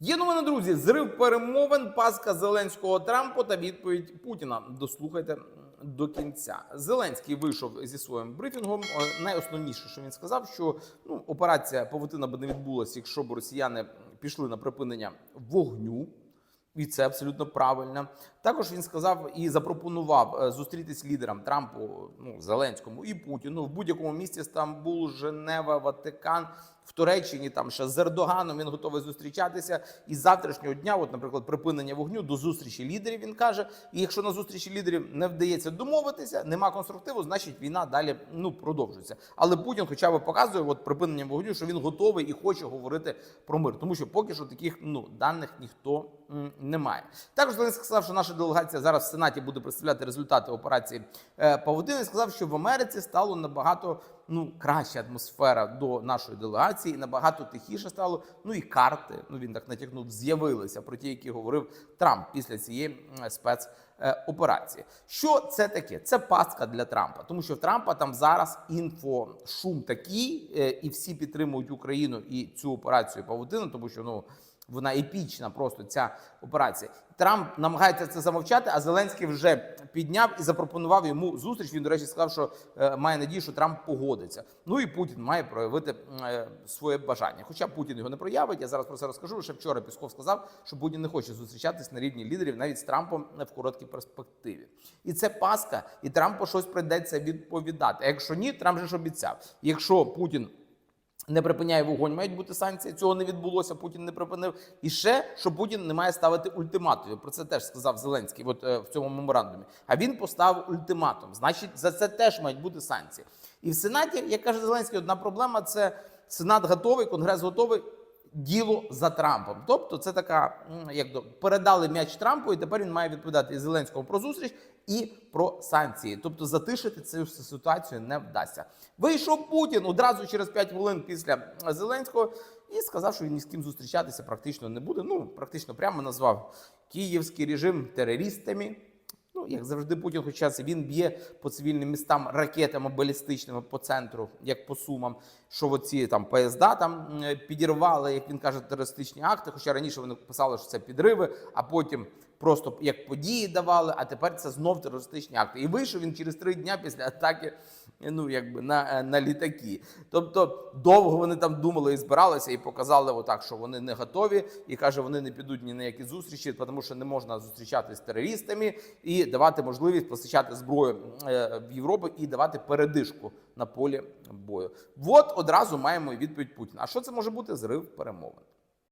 Є новини, друзі. Зрив перемовин, паска Зеленського Трампу та відповідь Путіна. Дослухайте до кінця. Зеленський вийшов зі своїм брифінгом. Е, Найосновніше, що він сказав, що ну операція Павутина би не відбулася, якщо б росіяни пішли на припинення вогню. І це абсолютно правильно. Також він сказав і запропонував е, зустрітись лідерам Трампу, ну Зеленському і Путіну в будь-якому місті Стамбул, Женева, Ватикан. В Туреччині там ще з Ердоганом він готовий зустрічатися. І з завтрашнього дня, от, наприклад, припинення вогню до зустрічі лідерів. Він каже: і якщо на зустрічі лідерів не вдається домовитися, нема конструктиву, значить війна далі ну продовжується. Але Путін, хоча б показує от припиненням вогню, що він готовий і хоче говорити про мир, тому що поки що таких ну даних ніхто не має. Також Зеленський сказав, що наша делегація зараз в Сенаті буде представляти результати операції е, Павутини. Сказав, що в Америці стало набагато ну краща атмосфера до нашої делегації, набагато тихіше стало. Ну і карти. Ну він так натякнув, з'явилися про ті, які говорив Трамп після цієї е, Операції, що це таке? Це пастка для Трампа, тому що в Трампа там зараз інфошум такий, е, і всі підтримують Україну і цю операцію Павутину, тому що ну вона епічна, просто ця операція. Трамп намагається це замовчати, а Зеленський вже підняв і запропонував йому зустріч. Він, до речі, сказав, що е, має надію, що Трамп погодиться. Ну і Путін має проявити е, своє бажання. Хоча Путін його не проявить. Я зараз про це розкажу. Ще вчора Пісков сказав, що Путін не хоче зустрічатись на рівні лідерів навіть з Трампом в короткій перспективі. І це паска, і Трампу щось прийдеться відповідати. А якщо ні, Трамп же ж обіцяв. Якщо Путін не припиняє вогонь, мають бути санкції. Цього не відбулося. Путін не припинив. І ще що Путін не має ставити ультиматумів. Про це теж сказав Зеленський. От е, в цьому меморандумі. А він поставив ультиматум. Значить, за це теж мають бути санкції. І в Сенаті, як каже Зеленський, одна проблема це Сенат готовий, Конгрес готовий. Діло за Трампом, тобто це така, як до передали м'яч Трампу, і тепер він має відповідати і Зеленському про зустріч і про санкції. Тобто затишити цю ситуацію не вдасться. Вийшов Путін одразу через 5 хвилин після Зеленського і сказав, що він ні з ким зустрічатися практично не буде. Ну практично прямо назвав київський режим терористами. Ну, як завжди, Путін, хоча це він б'є по цивільним містам ракетами балістичними по центру, як по сумам, що оці там поїзда там підірвали, як він каже, терористичні акти. Хоча раніше вони писали, що це підриви, а потім просто як події давали, а тепер це знов терористичні акти. І вийшов він через три дня після атаки ну, якби на, е, на літаки. Тобто довго вони там думали і збиралися, і показали отак, що вони не готові. І каже, вони не підуть ні на які зустрічі, тому що не можна зустрічатися з терористами і давати можливість постачати зброю е, в Європу і давати передишку на полі бою. От одразу маємо відповідь Путіна. А що це може бути? Зрив перемовин.